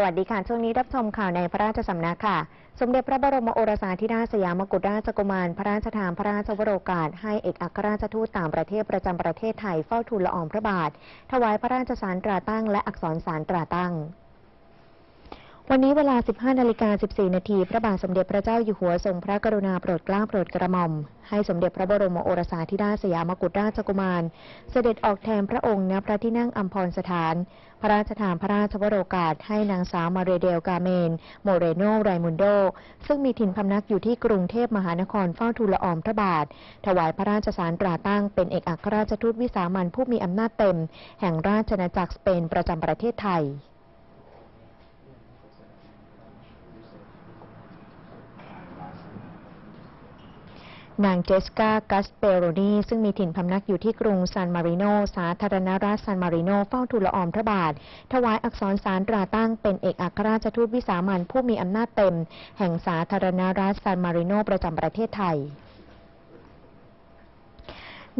สวัสดีค่ะ ช่วงนี้รับชมข่าวในพระราชสำนักค่ะ สมเด็จพระบรมโอรสาธิราชสยามกุฎราชกุมาร พระราชทานพระราชวโรกาส ให้เอกอัครราชทูตต่างประเทศประจำประเทศไทยเฝ้าทูลละอองพระบาท ถวายพระราชสารตราตั้ง และอักษรสารตราตั้ง วันนี้เวลา 15นาฬิกา14 นาทีพระบาทสมเด็จพระเจ้าอยู่หัวทรงพระกรุณาโปรดเกล้าโปรดกระหม่อม ให้สมเด็จพระบรมโอรสาธิราชสยามกุฎราชกุมาร เสด็จออกแทนพระองค์ณพระที่นั่งอัมพรสถาน พระราชทานพระราชวโรกาสให้นางสาวมาเรเดลกาเมน โมเรโนไรมุนโด ซึ่งมีถิ่นพำนักอยู่ที่กรุงเทพมหานครเฝ้าทูลละอองพระบาท ถวายพระราชสารตราตั้งเป็นเอกอัครราชทูตวิสามันผู้มีอำนาจเต็ม แห่งราชอาณาจักรสเปนประจำประเทศไทย นางเจสกากัสเปโรนีซึ่งมีถิ่นพำนักอยู่ที่กรุงซานมาริโน สาธารณรัฐซานมาริโน เฝ้าทูลละอองพระบาท ถวายอักษรสารตราตั้งเป็นเอกอัครราชทูตวิสามันผู้มีอำนาจเต็ม แห่งสาธารณรัฐซานมาริโนประจำประเทศไทย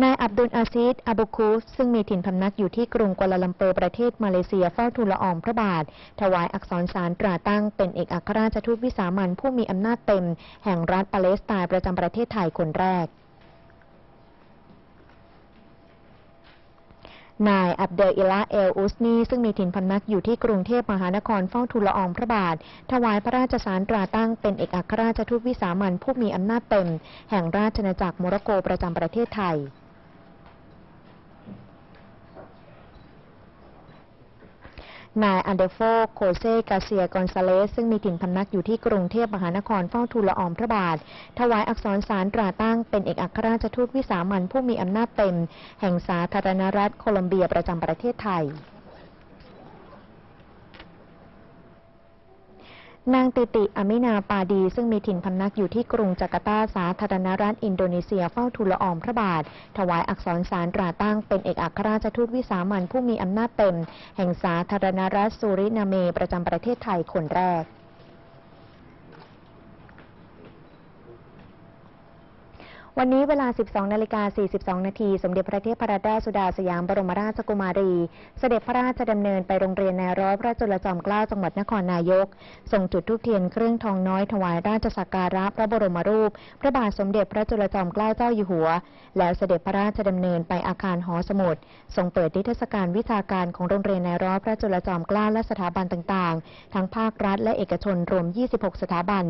นายอับดุลอาซิดอาบูคูฟซึ่งมีถิ่นพำนักอยู่ที่กรุงกัวลาลัมเปอร์ประเทศมาเลเซียเฝ้าทูลละอองพระบาท ถวายอักษรสารตราตั้งเป็นเอกอัครราชทูตวิสามันผู้มีอำนาจเต็ม แห่งรัฐปาเลสไตน์ประจำประเทศไทยคนแรกนายอับเดอิลาเอลอุสนีซึ่งมีถิ่นพำนักอยู่ที่กรุงเทพมหานครเฝ้าทูลละอองพระบาท ถวายพระราชสารตราตั้งเป็นเอกอัครราชทูตวิสามันผู้มีอำนาจเต็ม แห่งราชอาณาจักรโมร็อกโกประจำประเทศไทย นายอันเดโฟโคเซกาเซียกอนซาเลส ซึ่งมีถิ่นพำนักอยู่ที่กรุงเทพมหานครเฝ้าทูลละอองพระบาท ถวายอักษรสารตราตั้งเป็นเอกอัครราชทูตวิสามันผู้มีอำนาจเต็ม แห่งสาธารณรัฐโคลอมเบียประจำประเทศไทย นางติติอมินาปาดี ซึ่งมีถิ่นพำนักอยู่ที่กรุงจาการ์ตาสาธารณรัฐอินโดนีเซียเฝ้าทูลอองพระบาท ถวายอักษรสารตราตั้งเป็นเอกอัครราชทูตวิสามันผู้มีอำนาจเต็ม แห่งสาธารณรัฐสุรินาเม ประจำประเทศไทยคนแรก วันนี้เวลา 12 นาฬิกา 42 นาที สมเด็จพระเทพรัตนราชสุดาสยามบรมราชกุมารี เสด็จพระราชดำเนินไปโรงเรียนนายร้อยพระจุลจอมเกล้าจังหวัดนครนายก ส่งจุดธูปเทียนเครื่องทองน้อยถวายราชสักการะพระบรมรูป พระบาทสมเด็จพระจุลจอมเกล้าเจ้าอยู่หัว แล้วเสด็จพระราชดำเนินไปอาคารหอสมุดทรงเปิดนิทรรศการวิชาการของโรงเรียนนายร้อยพระจุลจอมเกล้าและสถาบันต่างๆ ทั้งภาครัฐและเอกชนรวม 26 สถาบัน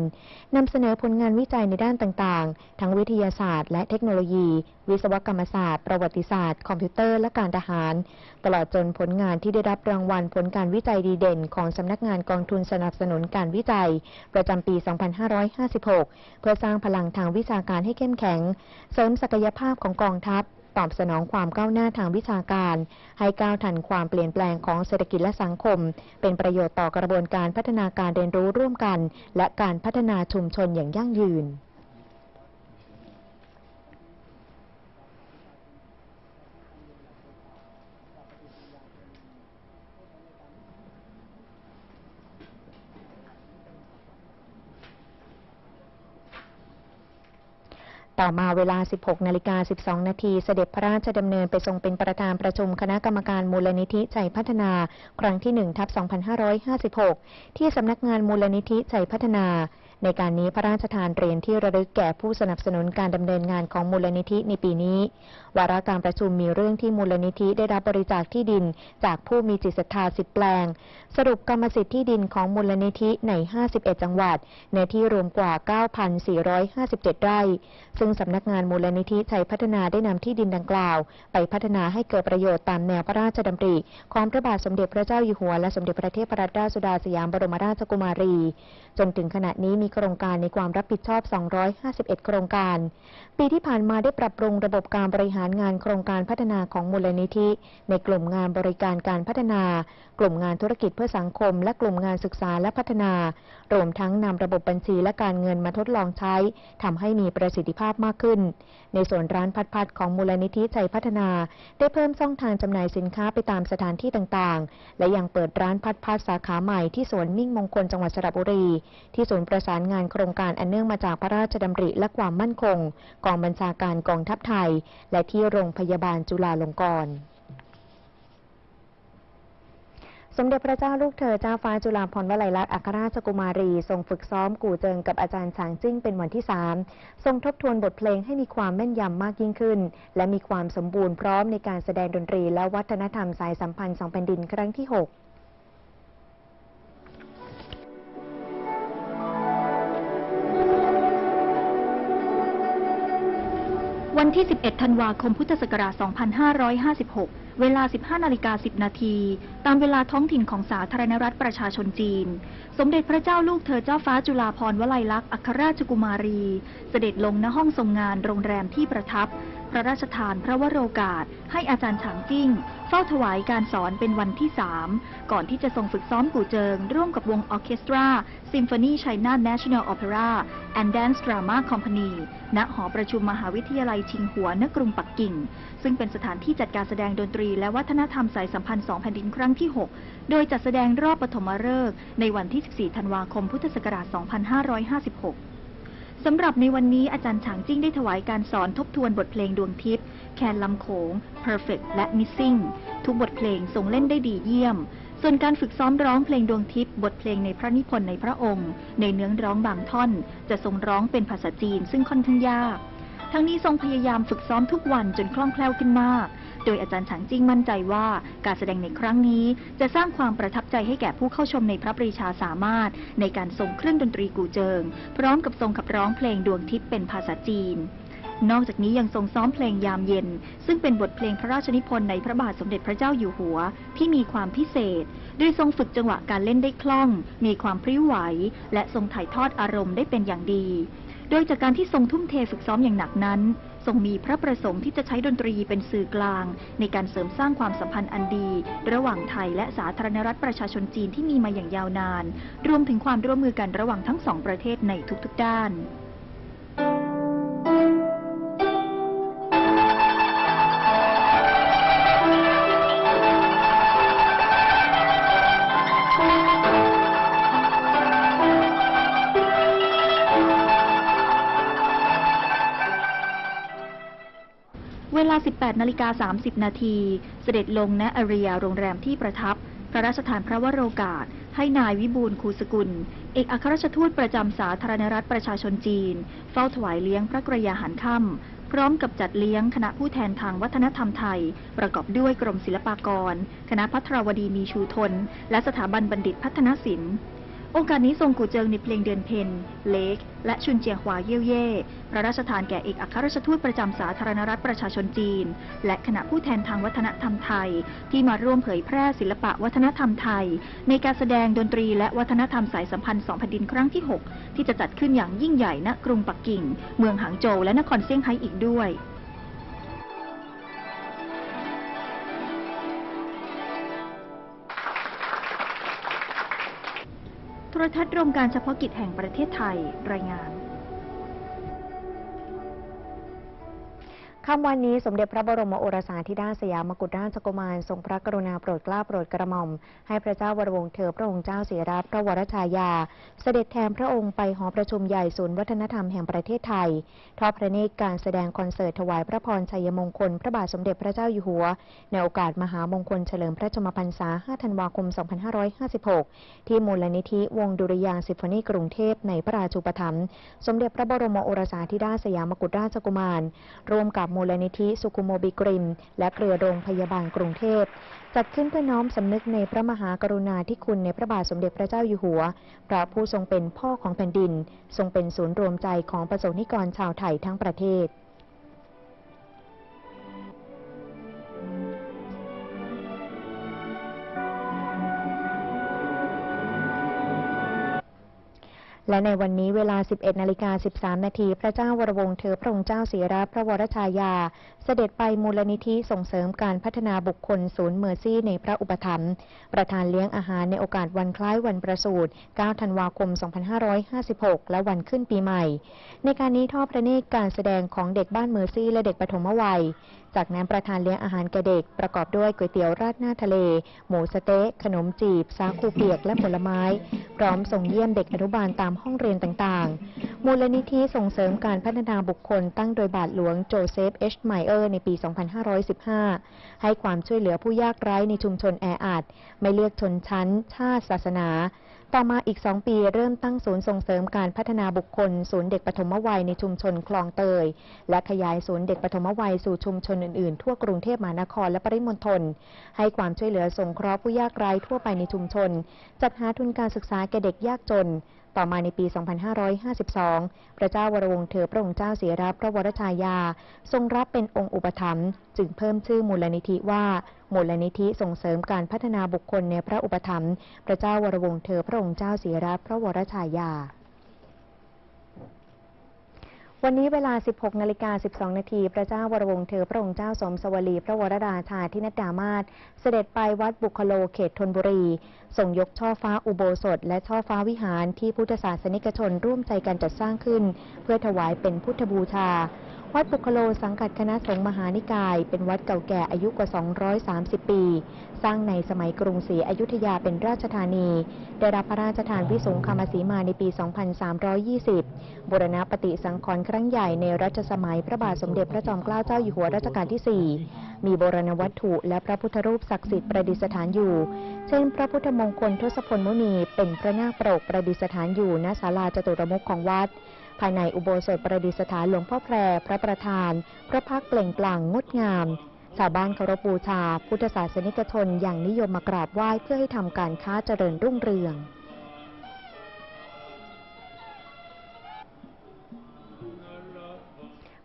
นำเสนอผลงานวิจัยในด้านต่างๆ ทั้งวิทยาศาสตร์และเทคโนโลยี วิศวกรรมศาสตร์ ประวัติศาสตร์ คอมพิวเตอร์และการทหาร ตลอดจนผลงานที่ได้รับรางวัลผลการวิจัยดีเด่น ของสำนักงานกองทุนสนับสนุนการวิจัย ประจำปี 2556 เพื่อสร้างพลังทางวิชาการให้เข้มแข็ง เสริมศักยภาพของกองทัพตอบสนองความก้าวหน้าทางวิชาการ ให้ก้าวทันความเปลี่ยนแปลงของเศรษฐกิจและสังคม เป็นประโยชน์ต่อกระบวนการพัฒนาการเรียนรู้ร่วมกัน และการพัฒนาชุมชนอย่างยั่งยืน ต่อมาเวลา 16 นาฬิกา 12 นาที เสด็จพระราชดำเนินไปทรงเป็นประธานประชุมคณะกรรมการมูลนิธิใจพัฒนา ครั้งที่1ทับ2556 ที่สำนักงานมูลนิธิใจพัฒนา ในการนี้พระราชทานเหรียญที่ระลึกแก่ผู้สนับสนุนการดำเนินงานของมูลนิธิในปีนี้ วาระการประชุมมีเรื่องที่มูลนิธิได้รับบริจาคที่ดิน จากผู้มีจิตศรัทธาสิบแปลง สรุปกรรมสิทธิ์ที่ดินของมูลนิธิใน 51 จังหวัดเนื้อที่รวมกว่า 9,457 ไร่ ซึ่งสำนักงานมูลนิธิชัยพัฒนาได้นำที่ดินดังกล่าว ไปพัฒนาให้เกิดประโยชน์ตามแนวพระราชดำริ ของพระบาทสมเด็จพระเจ้าอยู่หัวและสมเด็จพระเทพรัตนราชสุดาสยามบรมราชกุมารี จนถึงขณะนี้มีโครงการในความรับผิดชอบ 251 โครงการ ปีที่ผ่านมาได้ปรับปรุงระบบการบริหารงานโครงการพัฒนาของมูลนิธิ ในกลุ่มงานบริการการพัฒนา กลุ่มงานธุรกิจเพื่อสังคม และกลุ่มงานศึกษาและพัฒนา รวมทั้งนำระบบบัญชีและการเงินมาทดลองใช้ทำให้มีประสิทธิภาพมากขึ้น ในส่วนร้านพัดพัดของมูลนิธิใจพัฒนา ได้เพิ่มช่องทางจำหน่ายสินค้าไปตามสถานที่ต่างๆ และยังเปิดร้านพัดพัดสาขาใหม่ที่สวนมิ่งมงคลจังหวัดสระบุรี ที่ศูนย์ประสานงานโครงการอันเนื่องมาจากพระราชดำริและความมั่นคง กองบัญชาการกองทัพไทย และที่โรงพยาบาลจุฬาลงกรณ์ สมเด็จพระเจ้าลูกเธอเจ้าฟ้าจุฬาภรณ์วลัยลักษณ์อัครราชกุมารี ทรงฝึกซ้อมกู่เจิงกับอาจารย์ฉางจิ้งเป็นวันที่ 3 ทรงทบทวนบทเพลงให้มีความแม่นยำมากยิ่งขึ้น และมีความสมบูรณ์พร้อมในการแสดงดนตรีและวัฒนธรรมสายสัมพันธ์สองแผ่นดินครั้งที่ 6วันที่ 11 ธันวาคม พุทธศักราช 2556 เวลา 15 นาฬิกา 10 นาที ตามเวลาท้องถิ่นของสาธารณรัฐประชาชนจีน สมเด็จพระเจ้าลูกเธอเจ้าฟ้าจุฬาภรณ์วลัยลักษณ์อัครราชกุมารี เสด็จลงณห้องทรงงานโรงแรมที่ประทับ พระราชทานพระวโรกาส ให้อาจารย์ฉางจิ้ง เฝ้าถวายการสอนเป็นวันที่ 3 ก่อนที่จะทรงฝึกซ้อมกู่เจิง ร่วมกับวงออเคสตรา Symphony China National Opera and Dance Drama Company ณหอประชุมมหาวิทยาลัยชิงหัวนกรุงปักกิ่ง ซึ่งเป็นสถานที่จัดการแสดงดนตรีและวัฒนธรรมสายสัมพันธ์สองแผ่นดินครั้งที่ 6 โดยจัดแสดงรอบปฐมฤกษ์ในวันที่ 14 ธันวาคม พุทธศักราช 2556 สำหรับในวันนี้อาจารย์ฉางจิ้งได้ถวายการสอนทบทวนบทเพลงดวงทิพย์ แคนลำโขง Perfect และ Missing ทุกบทเพลงทรงเล่นได้ดีเยี่ยม ส่วนการฝึกซ้อมร้องเพลงดวงทิพย์บทเพลงในพระนิพนธ์ในพระองค์ ในเนื้อร้องบางท่อน จะทรงร้องเป็นภาษาจีนซึ่งค่อนข้างยากทั้งนี้ทรงพยายามฝึกซ้อมทุกวันจนคล่องแคล่วขึ้นมาก โดยอาจารย์ฉางจิ้งมั่นใจว่าการแสดงในครั้งนี้ จะสร้างความประทับใจให้แก่ผู้เข้าชมในพระปรีชาสามารถ ในการทรงเครื่องดนตรีกูเจิง พร้อมกับทรงขับร้องเพลงดวงทิพย์เป็นภาษาจีนนอกจากนี้ยังทรงซ้อมเพลงยามเย็น ซึ่งเป็นบทเพลงพระราชนิพนธ์ในพระบาทสมเด็จพระเจ้าอยู่หัว ที่มีความพิเศษ โดยทรงฝึกจังหวะการเล่นได้คล่อง มีความพริ้วไหว และทรงถ่ายทอดอารมณ์ได้เป็นอย่างดี โดยจากการที่ทรงทุ่มเทฝึกซ้อมอย่างหนักนั้น ทรงมีพระประสงค์ที่จะใช้ดนตรีเป็นสื่อกลาง ในการเสริมสร้างความสัมพันธ์อันดี ระหว่างไทยและสาธารณรัฐประชาชนจีนที่มีมาอย่างยาวนาน รวมถึงความร่วมมือกันระหว่างทั้งสองประเทศในทุกๆด้าน เวลา 18นาฬิกา30 นาที เสด็จลงณอารียโรงแรมที่ประทับ พระราชทานพระวโรกาส ให้นายวิบูลคูสกุล เอกอัครราชทูตประจำสาธารณรัฐประชาชนจีน เฝ้าถวายเลี้ยงพระกรยาหารค่ำพร้อมกับจัดเลี้ยงคณะผู้แทนทางวัฒนธรรมไทย ประกอบด้วยกรมศิลปากร คณะพัทรวดีมีชูทน และสถาบันบัณฑิตพัฒนศิลป์ โอกาสนี้ทรงกู่เจิงในเพลงเดือนเพนเลกและชุนเจียฮวาเย่ยวเย่พระราชทานแก่เอกอัครราชทูตประจำสาธารณรัฐประชาชนจีน และคณะผู้แทนทางวัฒนธรรมไทย ที่มาร่วมเผยแพร่ศิลปะวัฒนธรรมไทย ในการแสดงดนตรีและวัฒนธรรมสายสัมพันธ์สองแผ่นดินครั้งที่ 6 ที่จะจัดขึ้นอย่างยิ่งใหญ่ณกรุงปักกิ่ง เมืองหางโจวและนครเซี่ยงไฮ้อีกด้วย รทัศน์รวมการเฉพาะกิจแห่งประเทศไทยรายงาน ค่ำวันนี้สมเด็จพระบรมโอรสาธิดาสยามกุฎราชกุมารทรงพระกรุณาโปรดเกล้าโปรดกระหม่อม ให้พระเจ้าวรวงศ์เธอพระองค์เจ้าเสียรับพระวรชายา เสด็จแทนพระองค์ไปหอประชุมใหญ่ศูนย์วัฒนธรรมแห่งประเทศไทย ทอดพระเนตรการแสดงคอนเสิร์ตถวายพระพรชัยมงคล พระบาทสมเด็จพระเจ้าอยู่หัว ในโอกาสมหามงคลเฉลิมพระชนมพรรษา 5 ธันวาคม 2556 ที่มูลนิธิวงดุริยางซิมโฟนีกรุงเทพในพระราชูปถัมภ์สมเด็จพระบรมโอรสาธิดาสยามกุฎราชกุมารร่วมกับมูลนิธิสุขุมโมบิกริม และเครือโรงพยาบาลกรุงเทพ จัดขึ้นเพื่อน้อมสำนึกในพระมหากรุณาธิคุณในพระบาทสมเด็จพระเจ้าอยู่หัว พระผู้ทรงเป็นพ่อของแผ่นดิน ทรงเป็นศูนย์รวมใจของประสงนิกรชาวไทยทั้งประเทศ และในวันนี้เวลา 11นาฬิกา13 นาที พระเจ้าวรวงศ์เธอพระองค์เจ้าเสียรับพระวรชายา เสด็จไปมูลนิธิส่งเสริมการพัฒนาบุคคลศูนย์เมอร์ซี่ในพระอุปถัมภ์ประธานเลี้ยงอาหารในโอกาสวันคล้ายวันประสูติ 9 ธันวาคม 2556 และวันขึ้นปีใหม่ ในการนี้ทอดพระเนตรการแสดงของเด็กบ้านเมอร์ซี่และเด็กปฐมวัย จากนั้นประธานเลี้ยงอาหารแก่เด็กประกอบด้วยก๋วยเตี๋ยวราดหน้าทะเล หมูสเต๊ะขนมจีบสาคูเปียกและผลไม้ พร้อมส่งเยี่ยมเด็กอนุบาลตามห้องเรียนต่างๆ มูลนิธิส่งเสริมการพัฒนาบุคคลตั้งโดยบาทหลวงโจเซฟเอชไมเออร์ในปี 2515 ให้ความช่วยเหลือผู้ยากไร้ในชุมชนแออัดไม่เลือกชนชั้น ชาติศาสนา ต่อมาอีก 2 ปีเริ่มตั้งศูนย์ส่งเสริมการพัฒนาบุคคล ศูนย์เด็กปฐมวัยในชุมชนคลองเตย และขยายศูนย์เด็กปฐมวัยสู่ชุมชนอื่นๆ ทั่วกรุงเทพมหานครและปริมณฑลให้ความช่วยเหลือสงเคราะห์ผู้ยากไร้ทั่วไปในชุมชน จัดหาทุนการศึกษาแก่เด็กยากจน ต่อมาในปี 2552 พระเจ้าวรวงศ์เธอพระองค์เจ้าเสียรับพระวรชายา ทรงรับเป็นองค์อุปถัมภ์จึงเพิ่มชื่อมูลนิธิว่ามูลนิธิส่งเสริมการพัฒนาบุคคลในพระอุปถัมภ์พระเจ้าวรวงศ์เธอพระองค์เจ้าเสียรับพระวรชายา วันนี้เวลา 16 นาฬิกา 12 นาที พระเจ้าวรวงศ์เธอพระองค์เจ้าสมสวลี พระวรราชาธินดามาศเสด็จไปวัดบุคโลเขตธนบุรี ส่งยกช่อฟ้าอุโบสถ และช่อฟ้าวิหารที่พุทธศาสนิกชนร่วมใจกันจัดสร้างขึ้น เพื่อถวายเป็นพุทธบูชา วัดบุคโลสังกัดคณะสงฆ์มหานิกาย เป็นวัดเก่าแก่อายุกว่า 230 ปี สร้างในสมัยกรุงศรีอยุธยาเป็นราชธานี ได้รับพระราชทานวิสงคามสีมาในปี 2320 บูรณปฏิสังขรณ์ครั้งใหญ่ในรัชสมัยพระบาทสมเด็จพระจอมเกล้าเจ้าอยู่หัวรัชกาลที่ 4 มีโบราณวัตถุและพระพุทธรูปศักดิ์สิทธิ์ประดิษฐานอยู่ เช่น พระพุทธมงคลทศพลมุนีเป็นพระนาคปรกประดิษฐานอยู่ณศาลาจตุรมุขของวัด ภายในอุโบสถประดิษฐานหลวงพ่อแพรพระประธาน พระพักเปล่งปลั่งงดงาม ชาวบ้านเคารพบูชา พุทธศาสนิกชนอย่างนิยมมากราบไหว้เพื่อให้ทำการค้าเจริญรุ่งเรือง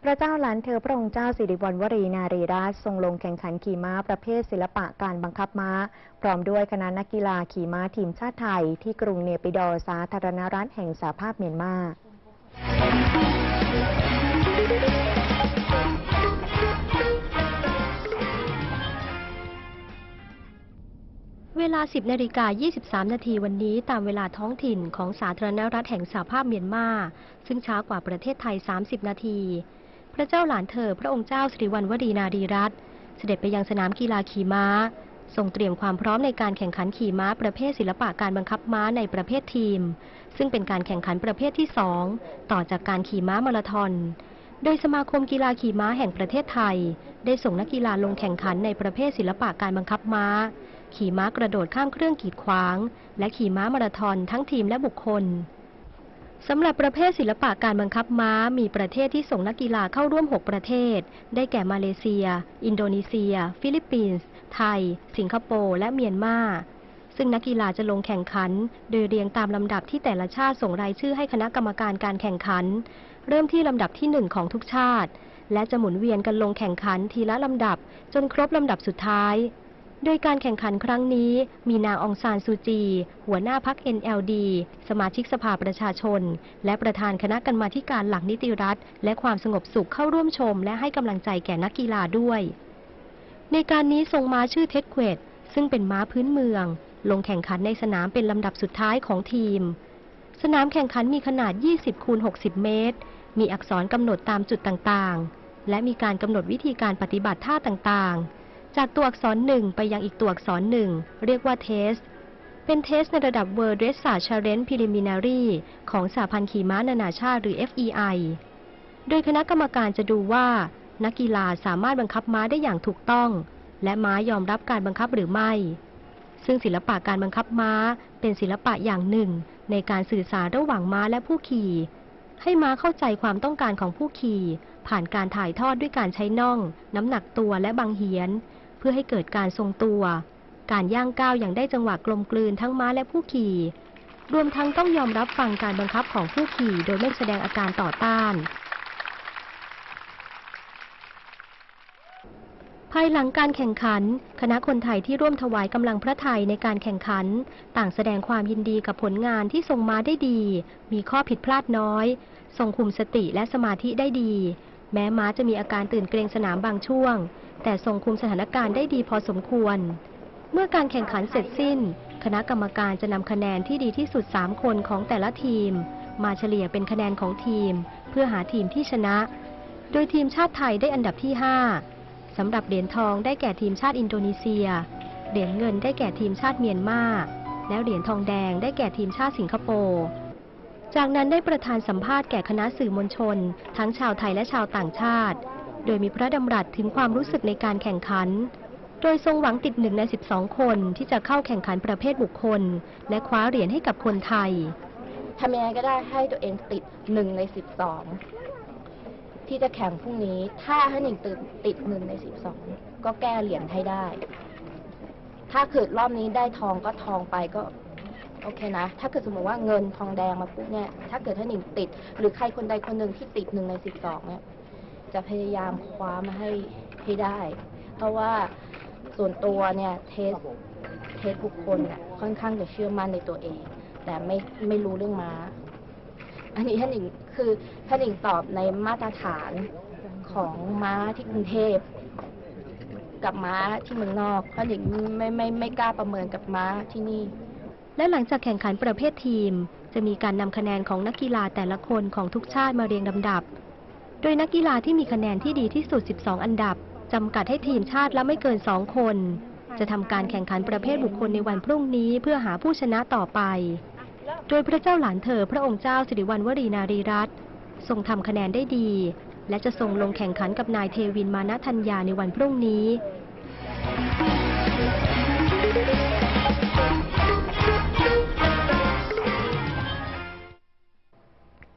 พระเจ้าหลานเธอพระองค์เจ้าสิริวัณวรีนารีราชทรงลงแข่งขันขี่ม้าประเภทศิลปะการบังคับม้า พร้อมด้วยคณะนักกีฬาขี่ม้าทีมชาติไทย ที่กรุงเนปิดอร์สาธารณรัฐแห่งสหภาพเมียนมา เวลา 10นาฬิกา23 นาทีวันนี้ตามเวลาท้องถิ่นของสาธารณรัฐแห่งสหภาพเมียนมา ซึ่งช้ากว่าประเทศไทย 30 นาที พระเจ้าหลานเธอพระองค์เจ้าสิริวัณวรีนารีรัตน์เสด็จไปยังสนามกีฬาขี่ม้า ทรงเตรียมความพร้อมในการแข่งขันขี่ม้าประเภทศิลปะการบังคับม้าในประเภททีม ซึ่งเป็นการแข่งขันประเภทที่ 2 ต่อจากการขี่ม้ามาราธอน โดยสมาคมกีฬาขี่ม้าแห่งประเทศไทย ได้ส่งนักกีฬาลงแข่งขันในประเภทศิลปะการบังคับม้า ขี่ม้ากระโดดข้ามเครื่องกีดขวาง และขี่ม้ามาราธอนทั้งทีมและบุคคล สำหรับประเภทศิลปะการบังคับม้า มีประเทศที่ส่งนักกีฬาเข้าร่วม 6 ประเทศ ได้แก่มาเลเซีย อินโดนีเซีย ฟิลิปปินส์ ไทย สิงคโปร์ และเมียนมา ซึ่งนักกีฬาจะลงแข่งขัน โดยเรียงตามลำดับที่แต่ละชาติส่งรายชื่อให้คณะกรรมการการแข่งขัน เริ่มที่ลำดับที่หนึ่งของทุกชาติ และจะหมุนเวียนกันลงแข่งขันทีละลำดับ จนครบลำดับสุดท้าย โดยการแข่งขันครั้งนี้มีนางองซานซูจี หัวหน้าพัก NLD สมาชิกสภาประชาชน และประธานคณะกรรมาธิการหลักนิติรัฐ และความสงบสุขเข้าร่วมชม และให้กำลังใจแก่นักกีฬาด้วย ในการนี้ทรงม้าชื่อเท็ดเควดซึ่งเป็นม้าพื้นเมือง ลงแข่งขันในสนามเป็นลำดับสุดท้ายของทีม สนามแข่งขันมีขนาด 20คูณ60 เมตร มีอักษรกำหนดตามจุดต่างๆ และมีการกำหนดวิธีการปฏิบัติท่าต่างๆ จากตัวอักษรหนึ่งไปยังอีกตัวอักษรหนึ่งเรียกว่าเทส เป็นเทสในระดับ World Dressage Challenge Preliminary ของสหพันธ์ขี่ม้านานาชาติหรือ FEI โดยคณะกรรมการจะดูว่า นักกีฬาสามารถบังคับม้าได้อย่างถูกต้อง และม้ายอมรับการบังคับหรือไม่ ซึ่งศิลปะการบังคับม้าเป็นศิลปะอย่างหนึ่ง ในการสื่อสารระหว่างม้าและผู้ขี่ ให้ม้าเข้าใจความต้องการของผู้ขี่ ผ่านการถ่ายทอดด้วยการใช้น่อง น้ำหนักตัวและบังเหียน พื่อให้เกิดการทรงตัว การย่างก้าวอย่างได้จังหวะกลมกลืนทั้งม้าและผู้ขี่ รวมทั้งต้องยอมรับฟังการบังคับของผู้ขี่โดยไม่แสดงอาการต่อต้าน ภายหลังการแข่งขัน คณะคนไทยที่ร่วมถวายกำลังพระไทยในการแข่งขัน ต่างแสดงความยินดีกับผลงานที่ทรงมาได้ดี มีข้อผิดพลาดน้อย ทรงคุมสติและสมาธิได้ดี แม้ม้าจะมีอาการตื่นเกรงสนามบางช่วง แต่ทรงคุมสถานการณ์ได้ดีพอสมควร เมื่อการแข่งขันเสร็จสิ้น คณะกรรมการจะนำคะแนนที่ดีที่สุด 3 คนของแต่ละทีม มาเฉลี่ยเป็นคะแนนของทีม เพื่อหาทีมที่ชนะ โดยทีมชาติไทยได้อันดับที่ 5สำหรับเหรียญทองได้แก่ทีมชาติอินโดนีเซีย เหรียญเงินได้แก่ทีมชาติเมียนมา แล้วเหรียญทองแดงได้แก่ทีมชาติสิงคโปร์ จากนั้นได้ประธานสัมภาษณ์แก่คณะสื่อมวลชน ทั้งชาวไทยและชาวต่างชาติ โดยมีพระดำรัสถึงความรู้สึกในการแข่งขัน โดยทรงหวังติดหนึ่งใน 12 คนที่จะเข้าแข่งขันประเภทบุคคล และคว้าเหรียญให้กับคนไทยทำยังไงก็ได้ให้ตัวเองติดหนึ่งในสิบสองที่จะแข่งพรุ่งนี้ ถ้าให้หนึ่งติดติดหนึ่งในสิบสองก็แก้เหรียญให้ได้ ถ้าเกิดรอบนี้ได้ทองก็ทองไปก็ โอเคนะ ถ้าเกิดสมมติว่าเงินทองแดงมาปุ๊บเนี่ย ถ้าเกิดถ้าหนึ่งติด หรือใครคนใดคนหนึ่งที่ติดหนึ่งในสิบสองเนี่ย จะพยายามคว้ามาให้ให้ได้ เพราะว่าส่วนตัวเนี่ยเทสเทสบุคคลเนี่ยค่อนข้างจะเชื่อมั่นในตัวเอง แต่ไม่ไม่รู้เรื่องม้า อันนี้ท่านหญิงคือท่านหญิงตอบในมาตรฐานของม้าที่กรุงเทพกับม้าที่เมืองนอกท่านหญิงไม่ไม่ไม่กล้าประเมินกับม้าที่นี่ และหลังจากแข่งขันประเภททีม จะมีการนำคะแนนของนักกีฬาแต่ละคนของทุกชาติมาเรียงลำดับ โดยนักกีฬาที่มีคะแนนที่ดีที่สุด 12 อันดับจำกัดให้ทีมชาติละไม่เกิน 2 คน จะทำการแข่งขันประเภทบุคคลในวันพรุ่งนี้เพื่อหาผู้ชนะต่อไป โดยพระเจ้าหลานเธอพระองค์เจ้าสิริวัณวรีนารีรัตน์ทรงทำคะแนนได้ดี และจะทรงลงแข่งขันกับนายเทวินมานะธัญญาในวันพรุ่งนี้